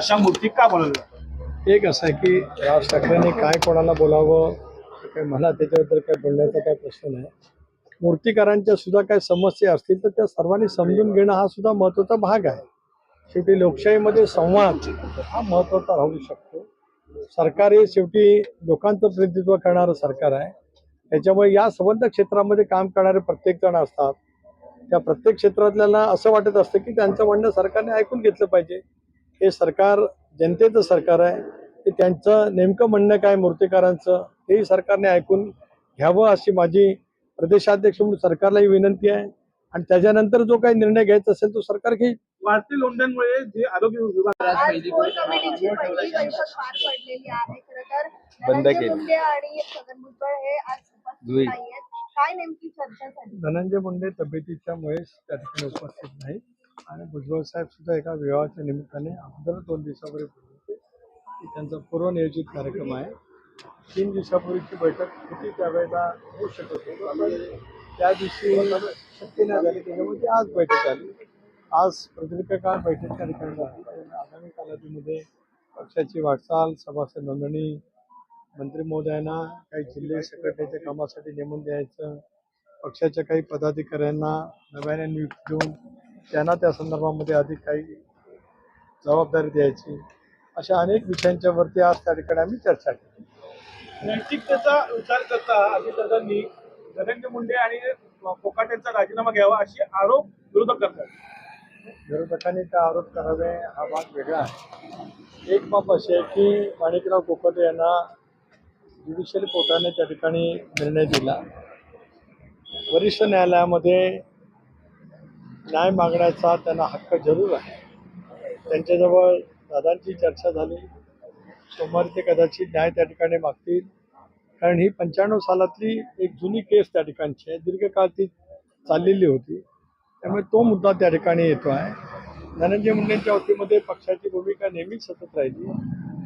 अशा मूर्ती का बनवल्या? एक असं आहे की राज ठाकरेंनी काय कोणाला बोलावं काय मला त्याच्याबद्दल काय बोलण्याचा काय प्रश्न नाही. मूर्तिकारांच्या सुद्धा काय समस्या असतील तर त्या सर्वांनी समजून घेणं हा सुद्धा महत्त्वाचा भाग आहे. शेवटी लोकशाहीमध्ये संवाद हा महत्त्वाचा राहू शकतो. सरकार हे शेवटी लोकांचं प्रतिनिधित्व करणारं सरकार आहे. त्याच्यामुळे या संबंध क्षेत्रामध्ये काम करणारे प्रत्येक जण असतात. त्या प्रत्येक क्षेत्रातल्याला असं वाटत असतं की त्यांचं म्हणणं सरकारने ऐकून घेतलं पाहिजे. हे सरकार जनतेचं सरकार आहे ते त्यांचं नेमकं म्हणणं काय मूर्तिकारांचं तेही सरकारने ऐकून घ्यावं अशी माझी प्रदेशाध्यक्ष म्हणून सरकारलाही विनंती आहे. आणि त्याच्यानंतर जो काही निर्णय घ्यायचा असेल तो सरकार घेईल. भारतीय लोंढ्यांमुळे जे आरोग्य बंद धनंजय केली. हे धनंजय मुंडे तब्येतीच्यामुळेच त्या ठिकाणी उपस्थित नाहीत. आणि भुजबळ साहेब सुद्धा एका विवाहाच्या निमित्ताने अगोदर दोन दिवसापूर्वी बोलले होते त्यांचा पूर्वनियोजित कार्यक्रम आहे. तीन दिवसापूर्वीची बैठक किती त्यावेळेला होऊ शकत होती? त्या दिवशी शक्य नाही झाली त्याच्यामुळे आज बैठक झाली. आज प्रदीर्घ काळ बैठक कार्यक्रम झाली. आगामी कालावधीमध्ये पक्षाची वाटचाल सभासद नोंदणी मंत्री महोदयांना काही जिल्हे सेक्रेटरीच्या कामासाठी नेमून द्यायचं पक्षाच्या काही पदाधिकाऱ्यांना नव्याने नियुक्ती देऊन त्यांना त्या संदर्भामध्ये अधिक काही जबाबदारी द्यायची. अशा अनेक विषयांच्यावरती आज त्या ठिकाणी आम्ही चर्चा केली. नैतिकतेचा विचार करता अजितदादांनी धनंजय मुंडे आणि कोकाट यांचा राजीनामा घ्यावा असे आरोप विरोधक करतात. विरोधकांनी काय आरोप करावे हा भाग वेगळा आहे. एक बाब अशी आहे की माणिकराव कोकटे यांना ज्युडिशियल कोर्टाने त्या ठिकाणी निर्णय दिला. वरिष्ठ न्यायालयामध्ये न्याय मागण्याचा त्यांना हक्क जरूर आहे. त्यांच्याजवळ दादांची चर्चा झाली. सोमवारी ते कदाचित न्याय त्या ठिकाणी मागतील. कारण ही पंच्याण्णव सालातली एक जुनी केस त्या ठिकाणची आहे. दीर्घकाळ ती चाललेली होती. त्यामुळे तो मुद्दा त्या ठिकाणी येतो आहे. धनंजय मुंडेंच्या वतीमध्ये पक्षाची भूमिका नेहमीच सतत राहिली.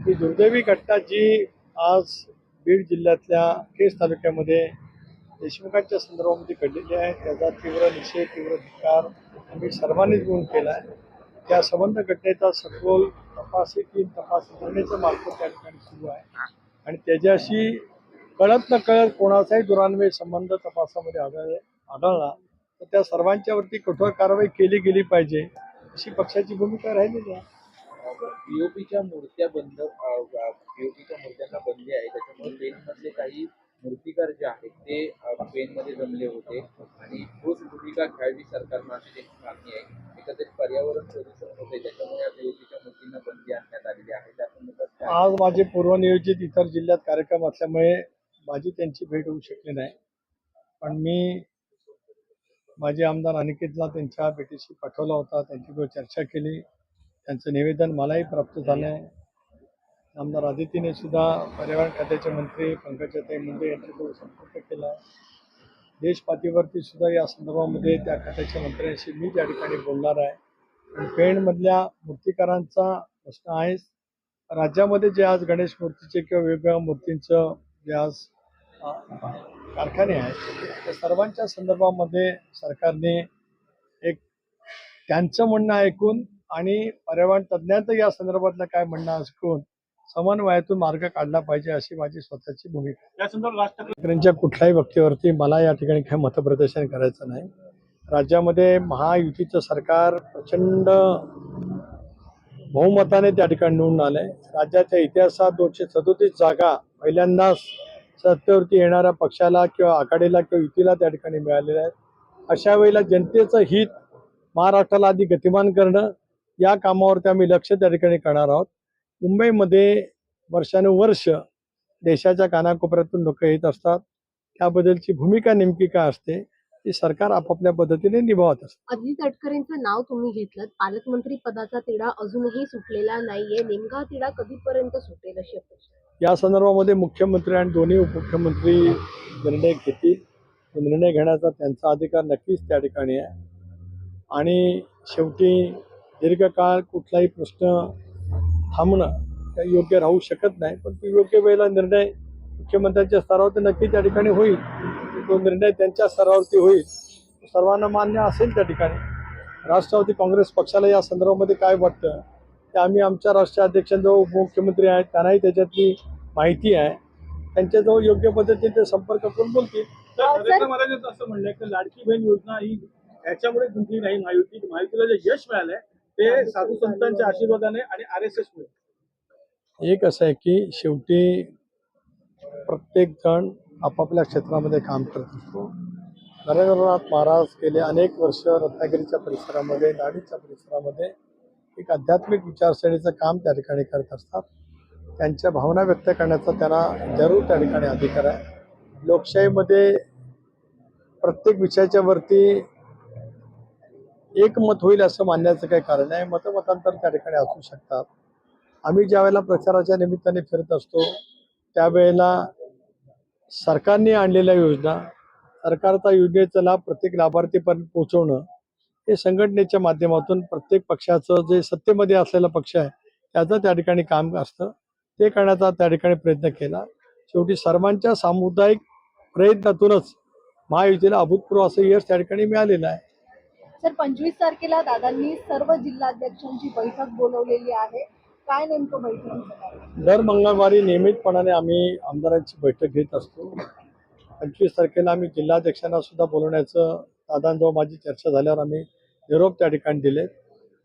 ही दुर्दैवी घटना जी आज बीड जिल्ह्यातल्या केस तालुक्यामध्ये देशमुखांच्या संदर्भामध्ये घडलेली आहे. त्याचा तीव्र निषेध तीव्र धिकार आम्ही सर्वांनीच गुण केला आहे त्या संबंध घटनेचा सखोल तपास तीन तपास करण्याचं मार्फत त्या ठिकाणी सुरू आहे. आणि त्याच्याशी कळत न कळत कोणाचाही दुरान्वय संबंध तपासामध्ये आढळ आढळला तर त्या सर्वांच्यावरती कठोर कारवाई केली गेली पाहिजे अशी पक्षाची भूमिका राहिलेली आहे. पीओपीच्या मूर्त्या बंद पीओपीच्या मूर्त्यांना बंदी आहे त्याच्यामुळे काही मूर्तिकार जे आहेत ते पेनमध्ये जमले होते. आणि ठोस भूमिका घ्यावी सरकारनं अशी त्यांची मागणी आहे. एकंदरीत पर्यावरण प्रदूषण होते त्याच्यामुळे पीओपीच्या मूर्तींना बंदी आणण्यात आलेली आहे. त्या संदर्भात आज माझे पूर्वनियोजित इतर जिल्ह्यात कार्यक्रम असल्यामुळे माझी त्यांची भेट होऊ शकली नाही. पण मी माझे आमदार अनिकेतला त्यांच्या भेटीशी पाठवला होता. त्यांच्याबरोबर चर्चा केली. त्यांचं निवेदन मलाही प्राप्त झालं आहे आमदार आदितीने सुद्धा पर्यावरण खात्याचे मंत्री पंकजाताई मुंडे यांच्याकडून संपर्क केला. आहे देशपातळीवरती सुद्धा या संदर्भामध्ये त्या खात्याच्या मंत्र्यांशी मी त्या ठिकाणी बोलणार आहे. पेणमधल्या मूर्तिकारांचा प्रश्न आहेच. राज्यामध्ये जे आज गणेश मूर्तीचे किंवा वेगवेगळ्या मूर्तींचं जे आज कारखाने आहेत त्या सर्वांच्या संदर्भामध्ये सरकारने एक त्यांचं म्हणणं ऐकून आणि पर्यावरण तज्ज्ञांचं या संदर्भातलं काय म्हणणं ऐकून समन्वयातून मार्ग काढला पाहिजे अशी माझी स्वतःची भूमिका ठाकरेंच्या कुठल्याही वक्तीवरती मला या ठिकाणी काही मतप्रदर्शन करायचं नाही. राज्यामध्ये महायुतीचं सरकार प्रचंड बहुमताने त्या ठिकाणी निवडून आलंय. राज्याच्या इतिहासात दोनशे सदोतीस जागा पहिल्यांदाच सत्तेवरती येणाऱ्या पक्षाला किंवा आघाडीला किंवा युतीला त्या ठिकाणी मिळालेल्या आहेत. अशा वेळेला जनतेचं हित महाराष्ट्राला आधी गतिमान करणं या कामावरती आम्ही लक्ष त्या ठिकाणी करणार आहोत. मुंबईमध्ये वर्षानुवर्ष देशाच्या कानाकोपऱ्यातून लोक येत असतात. त्याबद्दलची भूमिका नेमकी काय असते ती सरकार आपापल्या पद्धतीने निभावत असते. अजित तटकरेंचं नाव तुम्ही घेतलं पालकमंत्री पदाचा तिढा अजूनही सुटलेला नाहीये. नेमका तिढा कधीपर्यंत सुटेल अशी अपेक्षा या संदर्भामध्ये मुख्यमंत्री आणि दोन्ही उपमुख्यमंत्री निर्णय घेतील. निर्णय घेण्याचा त्यांचा अधिकार नक्कीच त्या ठिकाणी आहे. आणि शेवटी दीर्घकाळ कुठलाही प्रश्न थांबणं काही योग्य राहू शकत नाही पण तो योग्य वेळेला निर्णय मुख्यमंत्र्यांच्या स्तरावरती नक्की त्या ठिकाणी होईल. तो निर्णय त्यांच्या स्तरावरती होईल. सर्वांना मान्य असेल त्या ठिकाणी. राष्ट्रवादी काँग्रेस पक्षाला या संदर्भामध्ये काय वाटतं? ते आम्ही आमच्या राष्ट्रीय अध्यक्षांजवळ उपमुख्यमंत्री आहेत त्यांनाही त्याच्यातली माहिती आहे. त्यांच्याजवळ योग्य पद्धतीने ते संपर्क करून बोलतील. महाराजांचं असं म्हणणं आहे की लाडकी बहीण योजना ही याच्यामुळे नाही. महायुती महायुतीला जे यश मिळालंय ते साधू संतांच्या आशीर्वादाने आणि आर एस एस मुळे एक असं आहे की शेवटी प्रत्येक जण आपापल्या क्षेत्रामध्ये काम करत असतो. नरेंद्रनाथ महाराज गेले अनेक वर्ष रत्नागिरीच्या परिसरामध्ये नाडीच्या परिसरामध्ये एक आध्यात्मिक विचारसरणीचं काम त्या ठिकाणी करत असतात. त्यांच्या भावना व्यक्त करण्याचा त्यांना जरूर त्या ठिकाणी अधिकार आहे. लोकशाहीमध्ये प्रत्येक विषयाच्या वरती एकमत होईल असं मानण्याचं काही कारण आहे मतमतांतर त्या ठिकाणी असू शकतात. आम्ही ज्या वेळेला प्रचाराच्या निमित्ताने फिरत असतो त्यावेळेला सरकारने आणलेल्या योजना सरकारचा योजनेचा लाभ प्रत्येक लाभार्थीपर्यंत पोहोचवणं हे संघटनेच्या माध्यमातून प्रत्येक पक्षाचं जे सत्तेमध्ये असलेला पक्ष आहे त्याचं त्या ठिकाणी काम असतं. ते करण्याचा त्या ठिकाणी प्रयत्न केला. शेवटी सर्वांच्या सामुदायिक प्रयत्नातूनच महायुतीला अभूतपूर्व असं यश त्या ठिकाणी मिळालेलं आहे. सर पंचवीस तारखेला दादांनी सर्व जिल्हाध्यक्षांची बैठक बोलवलेली आहे. काय नेमकं बैठक दर मंगळवारी नियमितपणाने आम्ही आमदारांची बैठक घेत असतो. पंचवीस तारखेला आम्ही जिल्हाध्यक्षांना सुद्धा बोलवण्याचं दादांजवळ माझी चर्चा झाल्यावर आम्ही निरोप त्या ठिकाणी दिले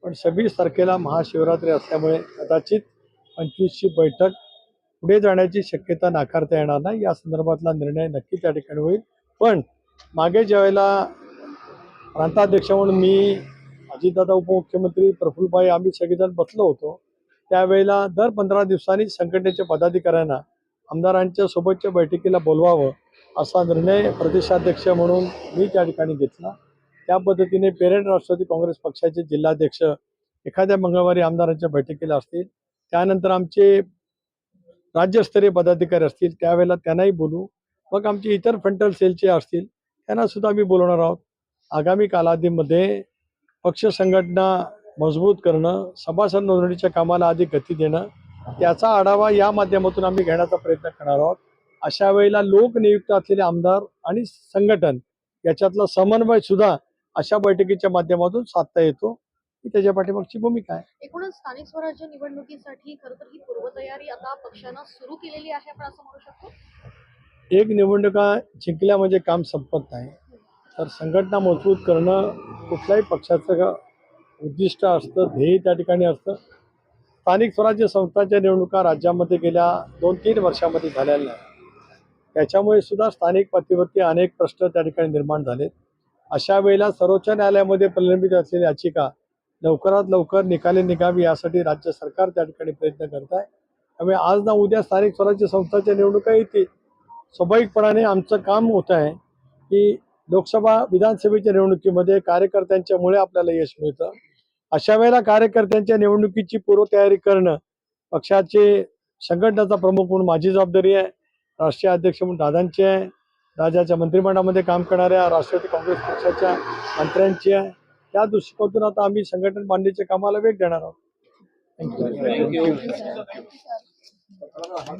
पण सव्वीस तारखेला महाशिवरात्री असल्यामुळे कदाचित पंचवीसची बैठक पुढे जाण्याची शक्यता नाकारता येणार नाही. या संदर्भातला निर्णय नक्की त्या ठिकाणी होईल. पण मागे ज्यावेळेला प्रांताध्यक्ष म्हणून मी अजितदादा उपमुख्यमंत्री प्रफुल्लभाई आम्ही सगळेजण बसलो होतो. त्यावेळेला दर पंधरा दिवसांनी संघटनेच्या पदाधिकाऱ्यांना आमदारांच्या सोबतच्या बैठकीला बोलवावं असा निर्णय प्रदेशाध्यक्ष म्हणून मी त्या ठिकाणी घेतला. त्या पद्धतीने पेरेंट राष्ट्रवादी काँग्रेस पक्षाचे जिल्हाध्यक्ष एखाद्या मंगळवारी आमदारांच्या बैठकीला असतील त्यानंतर आमचे राज्यस्तरीय पदाधिकारी असतील त्यावेळेला त्यांनाही बोलू. मग आमचे इतर फ्रंटल सेलचे असतील त्यांनासुद्धा आम्ही बोलवणार आहोत. आगामी कालावधीमध्ये पक्ष संघटना मजबूत करणं सभासद नोंदणीच्या कामाला अधिक गती देणं त्याचा आढावा या माध्यमातून आम्ही घेण्याचा प्रयत्न करणार आहोत. अशा वेळेला लोकनियुक्त असलेले आमदार आणि संघटन याच्यातला समन्वय सुद्धा अशा बैठकीच्या माध्यमातून साधता येतो. ही त्याच्या पाठीमागची भूमिका आहे. एकूणच स्थानिक स्वराज्य निवडणुकीसाठी खरं तर ही पूर्वतयारी आता पक्षानं सुरू केलेली आहे आपण असं म्हणू शकतो? एक निवडणुका जिंकल्या म्हणजे काम संपत नाही. तर संघटना मजबूत करणं कुठल्याही पक्षाचं उद्दिष्ट असतं ध्येय त्या ठिकाणी असतं. स्थानिक स्वराज्य संस्थांच्या निवडणुका राज्यामध्ये गेल्या दोन तीन वर्षामध्ये झालेल्या नाही त्याच्यामुळे सुद्धा स्थानिक पातळीवरती अनेक प्रश्न त्या ठिकाणी निर्माण झालेत. अशा वेळेला सर्वोच्च न्यायालयामध्ये प्रलंबित असलेली याचिका लवकरात लवकर निकाली निघावी यासाठी राज्य सरकार त्या ठिकाणी प्रयत्न करत आहे. त्यामुळे आज ना उद्या स्थानिक स्वराज्य संस्थांच्या निवडणुका येतील. स्वाभाविकपणाने आमचं काम होत आहे की लोकसभा विधानसभेच्या निवडणुकीमध्ये कार्यकर्त्यांच्यामुळे आपल्याला यश मिळतं. अशा वेळेला कार्यकर्त्यांच्या निवडणुकीची पूर्वतयारी करणं पक्षाचे संघटनाचा प्रमुख म्हणून माझी जबाबदारी आहे. राष्ट्रीय अध्यक्ष म्हणून दादांची आहे. राज्याच्या मंत्रिमंडळामध्ये काम करणाऱ्या राष्ट्रवादी काँग्रेस पक्षाच्या मंत्र्यांची आहे. त्या दृष्टिकोनातून आता आम्ही संघटन बांधणीच्या कामाला वेग देणार आहोत. थँक्यू